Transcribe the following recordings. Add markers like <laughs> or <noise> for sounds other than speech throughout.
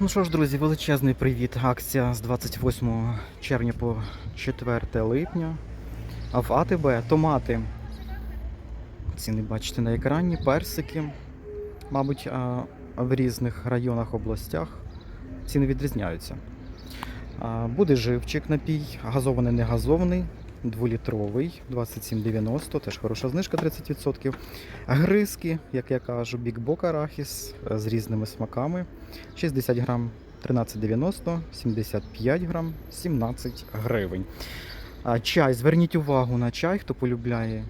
Ну що ж, друзі, величезний привіт. Акція з 28 червня по 4 липня. А в АТБ томати. Ціни бачите на екрані, персики. Мабуть, в різних районах, областях ціни відрізняються. Буде живчик напій, газований, не газований, 2-літровий, 27,90, теж хороша знижка 30%. Гризки, як я кажу, бікбок арахіс е, з різними смаками. 60 грам 13,90, 75 грам 17 гривень. Чай, зверніть увагу на чай, хто полюбляє.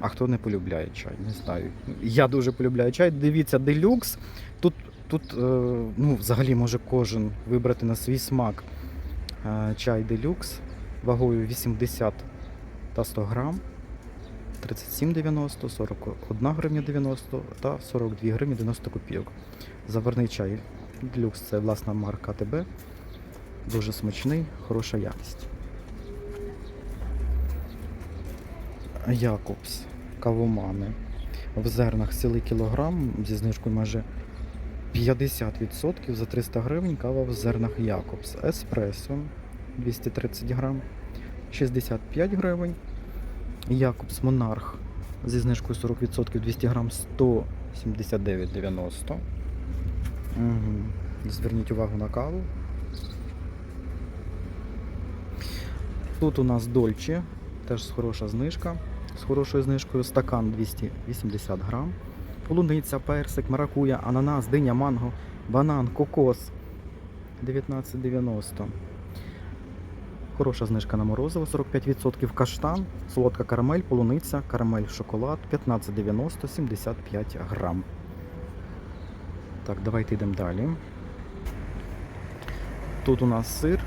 А хто не полюбляє чай, не знаю. Я дуже полюбляю чай. Дивіться, делюкс. Тут, тут е, ну, взагалі може кожен вибрати на свій смак е, чай делюкс вагою 80 та 100 грам. 37,90, 41 гривня 90 та 42 гривні 90 копійок. Заварний чай. Делюкс це власна марка АТБ. Дуже смачний, хороша якість. Якобс. Кавомани. В зернах цілий кілограм зі знижкою майже 50% за 300 гривень кава в зернах Якобс. Еспресо 230 грам 65 гривень. Якобс Монарх зі знижкою 40% 200 грам 179,90. Угу. Зверніть увагу на каву. Тут у нас Дольче, теж хороша знижка. З хорошою знижкою стакан 280 грам. Полуниця, персик, маракуя, ананас, диня, манго, банан, кокос 19,90. Хороша знижка на морозиво 45%, каштан, солодка карамель, полуниця, карамель, шоколад 15,90, 75 грам. Так, давайте йдемо далі. Тут у нас сир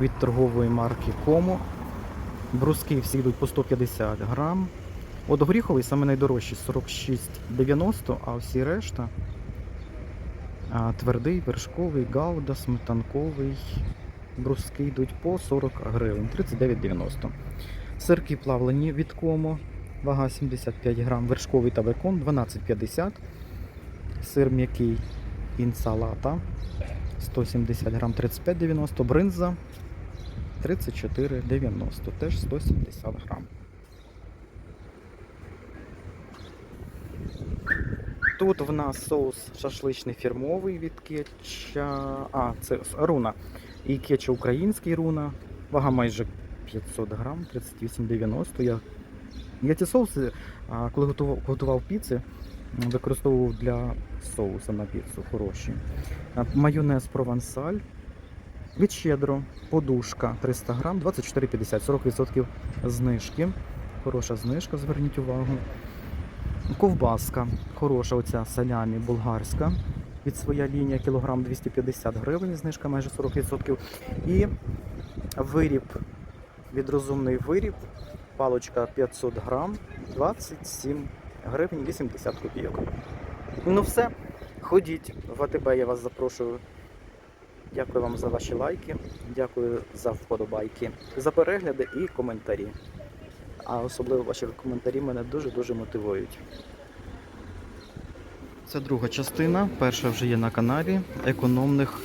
від торгової марки Комо. Бруски всі йдуть по 150 грам. От горіховий саме найдорожчий 46,90, а всі решта твердий, вершковий, гауда, сметанковий. Бруски йдуть по 40 гривень, 39,90. Сирки плавлені від Комо, вага 75 грам, вершковий та бекон 12,50. Сир м'який інсалата 170 грам 35,90. Бринза 34,90, теж 170 грам. Тут в нас соус шашличний фірмовий від кетча. А, це руна. І кетча український руна. Вага майже 500 грам, 38,90. Я, я ці соуси, коли готував, готував піци, використовував для соуса на піцу хороші. Майонез провансаль. Від щедро, подушка 300 грам, 24,50, 40% знижки. Хороша знижка, зверніть увагу. Ковбаска, хороша оця салямі болгарська. Від своя лінія кілограм 250 гривень, знижка майже 40%. І виріб, від розумний виріб, палочка 500 грам, 27 гривень 80 копійок. Ну все, ходіть в АТБ, я вас запрошую. Дякую вам за ваші лайки, дякую за вподобайки, за перегляди і коментарі. А особливо ваші коментарі мене дуже-дуже мотивують. Це друга частина. Перша вже є на каналі економних,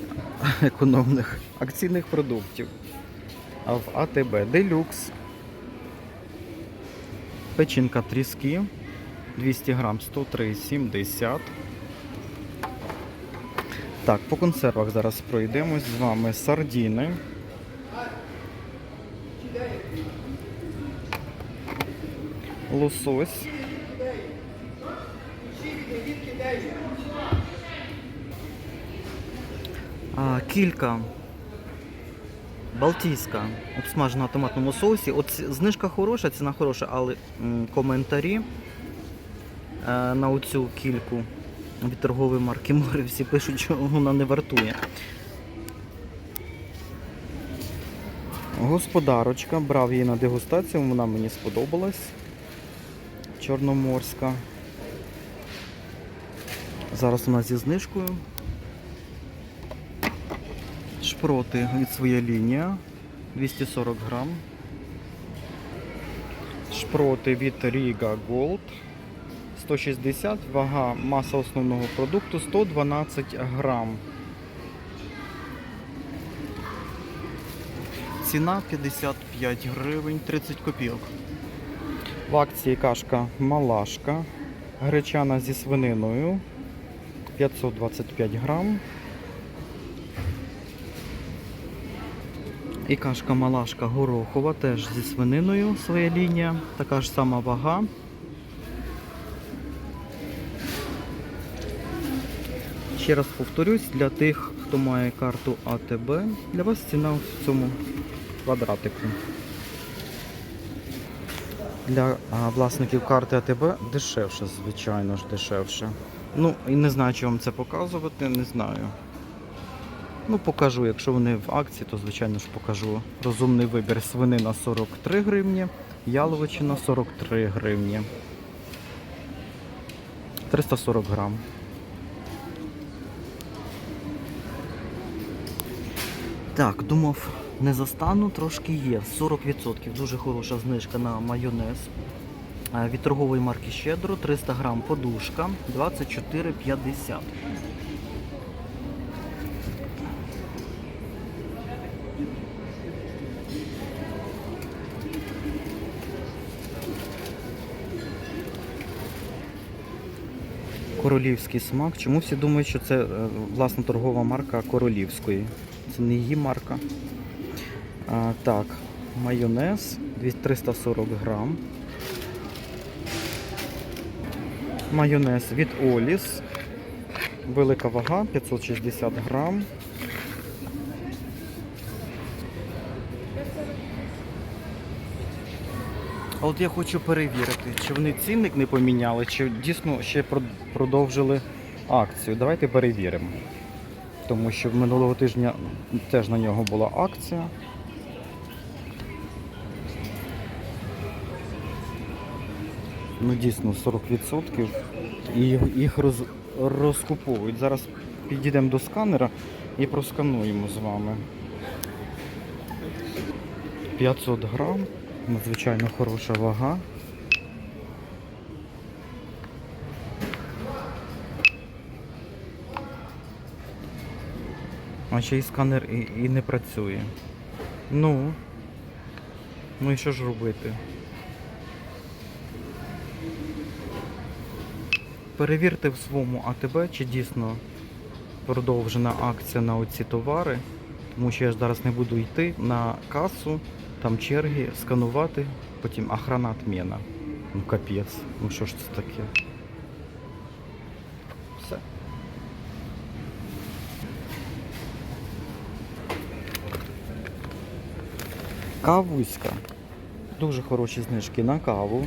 <laughs> економних акційних продуктів. А в АТБ Делюкс. Печінка тріски 200 грам 103,70. Так, по консервах зараз пройдемось з вами сардіни. Лосось. А, кілька. Балтійська обсмажена в томатному соусі. От знижка хороша, ціна хороша, але м, коментарі е, на оцю кільку від торгової марки море всі пишуть, що вона не вартує. Господарочка, брав її на дегустацію, вона мені сподобалась. Чорноморська. Зараз нас зі знижкою. Шпроти від своя лінія 240 грам. Шпроти від Riga Gold 160, вага маса основного продукту 112 грам. Ціна 55 гривень 30 копійок. В акції кашка малашка, гречана зі свининою 525 грам. І кашка малашка горохова теж зі свининою своя лінія, така ж сама вага. Ще раз повторюсь, для тих, хто має карту АТБ, для вас ціна в цьому квадратику. Для а, власників карти АТБ дешевше, звичайно ж, дешевше. Ну, і не знаю, чи вам це показувати, не знаю. Ну, покажу, якщо вони в акції, то звичайно ж покажу. Розумний вибір свинина 43 гривні, яловичина 43 гривні. 340 грам. Так, думав, не застану, трошки є. 40%. Дуже хороша знижка на майонез. Е, Від торгової марки Щедро 300 грам подушка 24,50. Королівський смак. Чому всі думають, що це е, власна торгова марка королівської? Це не її марка. А, так, майонез 340 грам. Майонез від Оліс. Велика вага 560 грам. А от я хочу перевірити, чи вони цінник не поміняли, чи дійсно ще продовжили акцію. Давайте перевіримо. Тому що минулого тижня теж на нього була акція. Ну дійсно 40% і їх роз, розкуповують. Зараз підійдемо до сканера і проскануємо з вами. 500 грам, надзвичайно хороша вага. А ще й сканер і, і не працює. Ну. Ну і що ж робити? Перевірте в своєму АТБ, чи дійсно продовжена акція на оці товари. Тому що я ж зараз не буду йти на касу, там черги, сканувати, потім охрана отмена. Ну капець, ну що ж це таке? Все. Кавуська. Дуже хороші знижки на каву.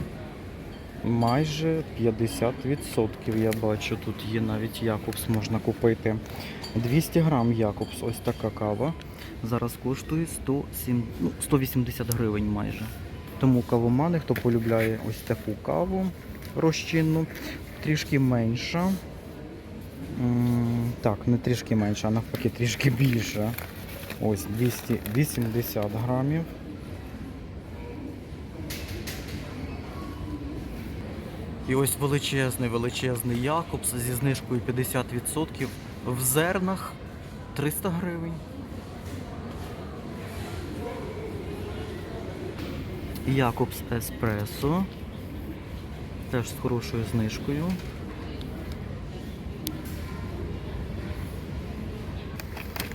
Майже 50% я бачу. Тут є навіть Якобс можна купити. 200 грам Якобс, ось така кава. Зараз коштує 107, ну, 180 гривень майже. Тому кавомани, хто полюбляє ось таку каву розчинну, трішки менша. Так, не трішки менша, а навпаки трішки більша. Ось 280 грамів. І ось величезний, величезний Якобс зі знижкою 50% в зернах 300 гривень. Якобс Еспресо. Теж з хорошою знижкою.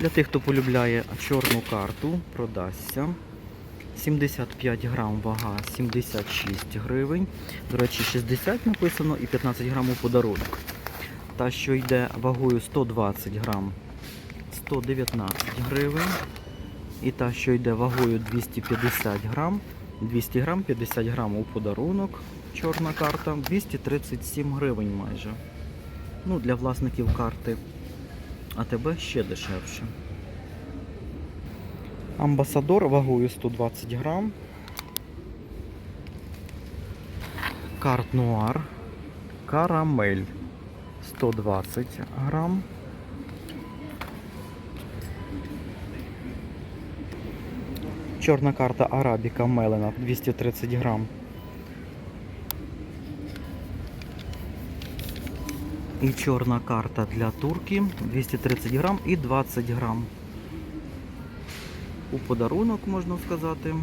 Для тих, хто полюбляє чорну карту, продасться. 75 грам вага 76 гривень. До речі, 60 написано і 15 грам у подарунок. Та, що йде вагою 120 грам 119 гривень. І та, що йде вагою 250 грам, 200 грам, 50 грам у подарунок. Чорна карта 237 гривень майже. Ну, для власників карти АТБ ще дешевше. Амбасадор вагою 120 грам. Карт Нуар. Карамель 120 грам. Чорна карта Арабіка Мелена 230 грам. І чорна карта для турки 230 грам і 20 грам. У подарунок можна сказати.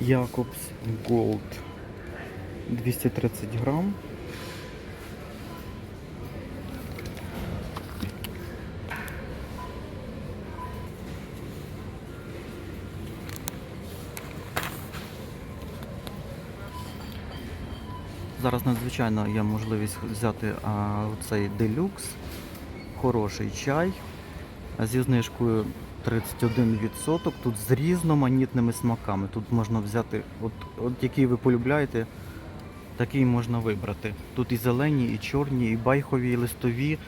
Якобс Голд 230 грам. Зараз надзвичайно є можливість взяти а, цей делюкс, хороший чай зі знижкою 31%. Тут з різноманітними смаками. Тут можна взяти, от, от який ви полюбляєте, такий можна вибрати. Тут і зелені, і чорні, і байхові, і листові,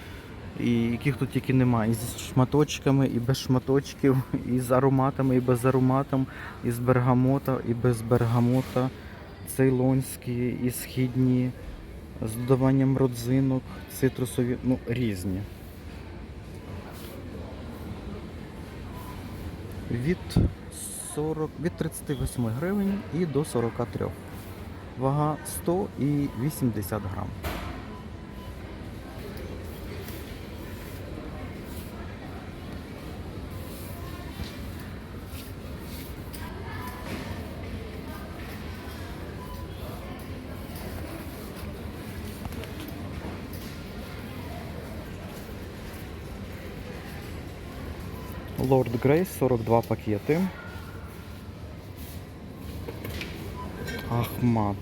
і яких тут тільки немає. І з шматочками, і без шматочків, <laughs> і з ароматами, і без ароматом, і з бергамота, і без бергамота цейлонські і східні, з додаванням родзинок, цитрусові, ну, різні. Від 40, від 38 гривень і до 43. Вага 100 і 80 грам. Лорд Грейс 42 пакети. Ахмат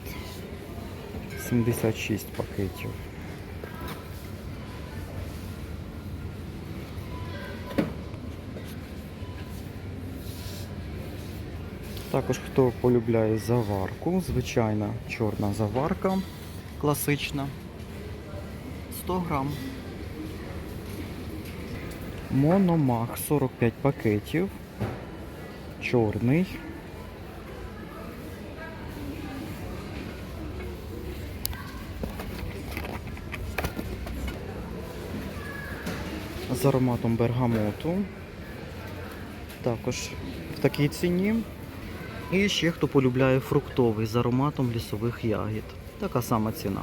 76 пакетів. Також хто полюбляє заварку, звичайна чорна заварка класична. 100 грам. Мономах 45 пакетів. Чорний. З ароматом бергамоту. Також в такій ціні. І ще хто полюбляє фруктовий з ароматом лісових ягід. Така сама ціна.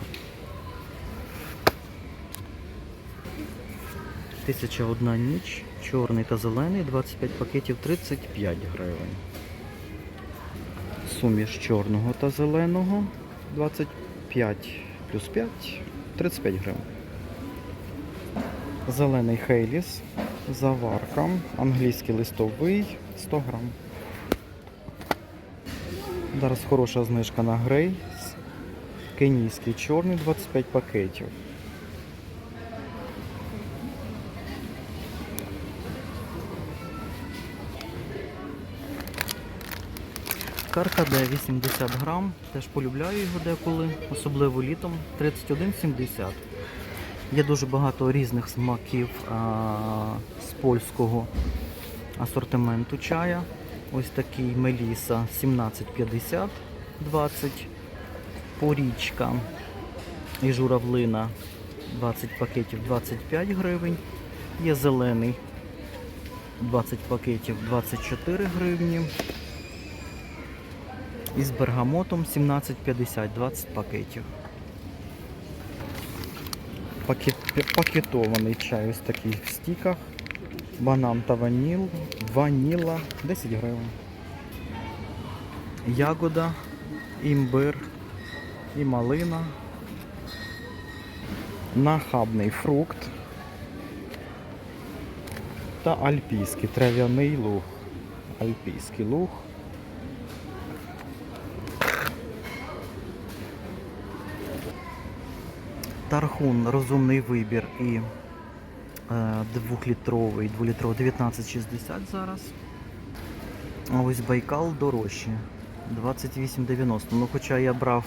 Тисяча одна ніч, чорний та зелений, 25 пакетів 35 гривень. Суміш чорного та зеленого 25 плюс 5 35 гривень. Зелений Хейліс, заварка, англійський листовий 100 грам. Зараз хороша знижка на грей. Кенійський чорний 25 пакетів. Каркаде 80 грам, теж полюбляю його деколи, особливо літом 31,70. Є дуже багато різних смаків а, з польського асортименту чая. Ось такий Меліса 17,50 20, порічка і журавлина 20 пакетів 25 гривень. Є зелений 20 пакетів 24 гривні. І з бергамотом 17,50 20 пакетів. Пакет, пакетований чай ось такий в стіках. Банан та ваніл, ваніла 10 гривень. Ягода, імбир і малина. Нахабний фрукт та альпійський трав'яний луг. Альпійський луг. Тархун розумний вибір і е, двохлітровий, дволітровий 19,60 зараз. А ось Байкал дорожче. 28,90. Ну хоча я брав,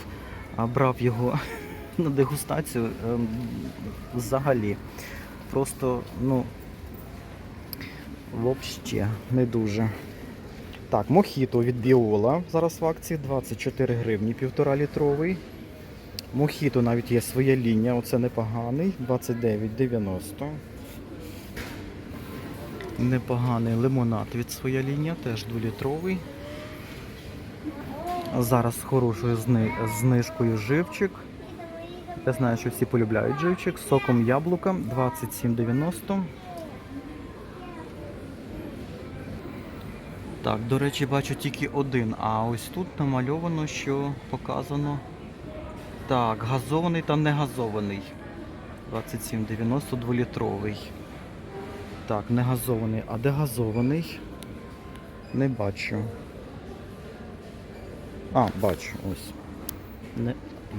брав його <laughs> на дегустацію е, взагалі. Просто, ну, взагалі не дуже. Так, мохіто від Біола зараз в акції 24 гривні, півтора літровий. Мохіто навіть є своя лінія, оце непоганий, 29,90. Непоганий лимонад від своя лінія, теж 2-літровий. Зараз з хорошою знижкою живчик. Я знаю, що всі полюбляють живчик. Соком яблука 27,90. Так, до речі, бачу тільки один. А ось тут намальовано, що показано. Так, газований та не газований. 27,90 2-літровий. Так, не газований. А де газований? Не бачу. А, бачу, ось. Не...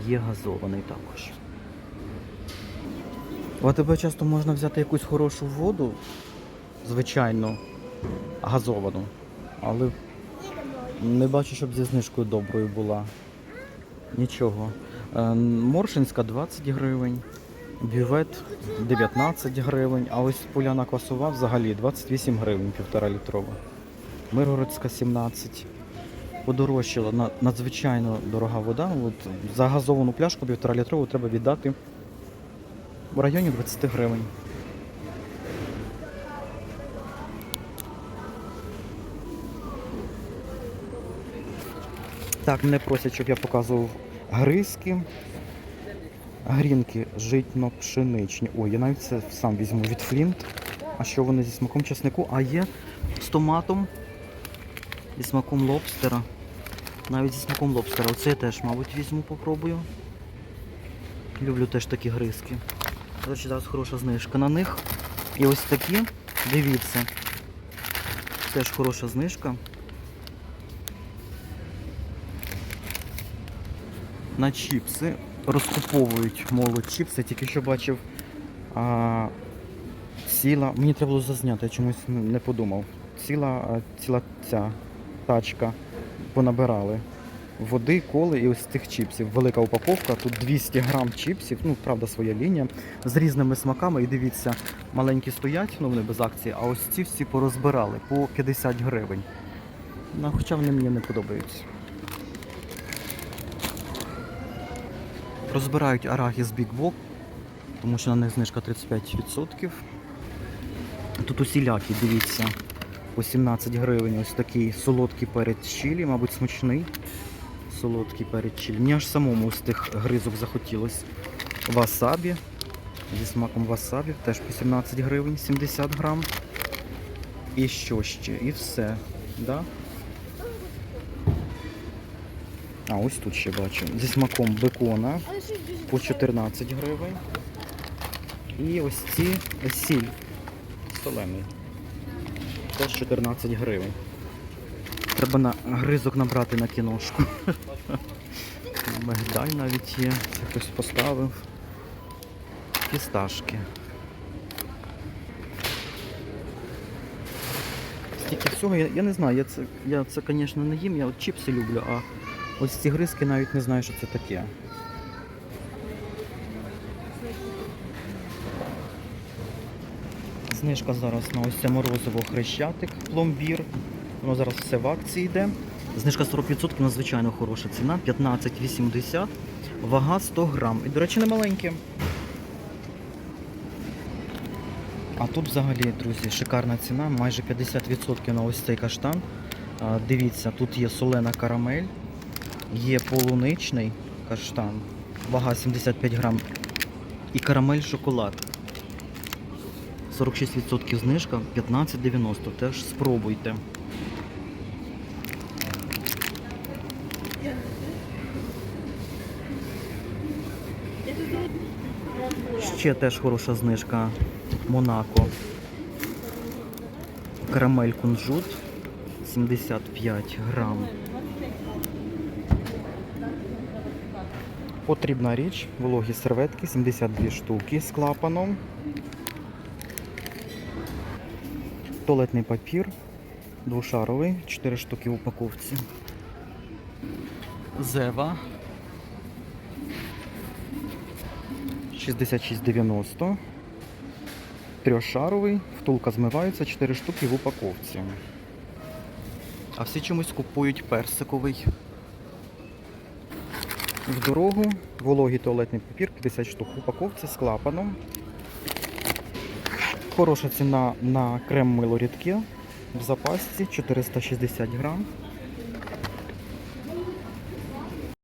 Є газований також. В АТБ часто можна взяти якусь хорошу воду, звичайно, газовану. Але не бачу, щоб зі знижкою доброю була. Нічого. Е, Моршинська 20 гривень, бювет 19 гривень, а ось поляна квасова взагалі 28 гривень, півтора літрова. Миргородська 17. Подорожчала надзвичайно дорога вода. От за газовану пляшку півтора літрову треба віддати в районі 20 гривень. Так, мене просять, щоб я показував гризки. Грінки житно-пшеничні. Ой, я навіть це сам візьму від Флінт. А що вони зі смаком часнику? А є з томатом, зі смаком лобстера. Навіть зі смаком лобстера. Оце я теж, мабуть, візьму, попробую. Люблю теж такі гризки. До зараз хороша знижка на них. І ось такі, дивіться. Теж хороша знижка. На чіпси. Розкуповують молодь чіпси, тільки що бачив. А, ціла. Мені треба було зазняти, я чомусь не подумав. Ціла, ціла ця тачка понабирали води, коли і ось цих чіпсів. Велика упаковка, тут 200 грам чіпсів, ну правда своя лінія, з різними смаками. І дивіться, маленькі стоять, ну вони без акції, а ось ці всі порозбирали по 50 гривень. Ну, хоча вони мені не подобаються. Розбирають арахіс Big Wok, тому що на них знижка 35%. Тут усілякі, дивіться, по 17 гривень ось такий солодкий перець чилі, мабуть, смачний. Солодкий перець чилі. Мені аж самому з тих гризок захотілось. Васабі. Зі смаком васабі, теж по 17 гривень, 70 грам. І що ще? І все. Да? А, ось тут ще бачу. Зі смаком бекона по 14 гривень. І ось ці сіль солений. Теж 14 гривень. Треба на гризок набрати на кіношку. <laughs> Мигдаль навіть є. Це хтось поставив. Фісташки. Стільки всього, я, я не знаю, я це, я це, звісно, не їм, я от чіпси люблю, а ось ці гризки навіть не знаю, що це таке. Знижка зараз на ось це морозиво хрещатик, пломбір. Воно зараз все в акції йде. Знижка 40% надзвичайно хороша ціна, 15,80, вага 100 грам. І, до речі, не маленьке. А тут взагалі, друзі, шикарна ціна, майже 50% на ось цей каштан. Дивіться, тут є солена карамель, є полуничний каштан, вага 75 грам. І карамель шоколад. 46% знижка, 15,90. Теж спробуйте. Ще теж хороша знижка Монако. Карамель кунжут 75 грам. Потрібна річ, вологі серветки, 72 штуки з клапаном. Туалетний папір двошаровий, 4 штуки в упаковці. Зева 66,90. Трьохшаровий, втулка змивається, 4 штуки в упаковці. А всі чомусь купують персиковий. В дорогу вологий туалетний папір 50 штук в упаковці з клапаном. Хороша ціна на крем мило рідке в запасці 460 грам.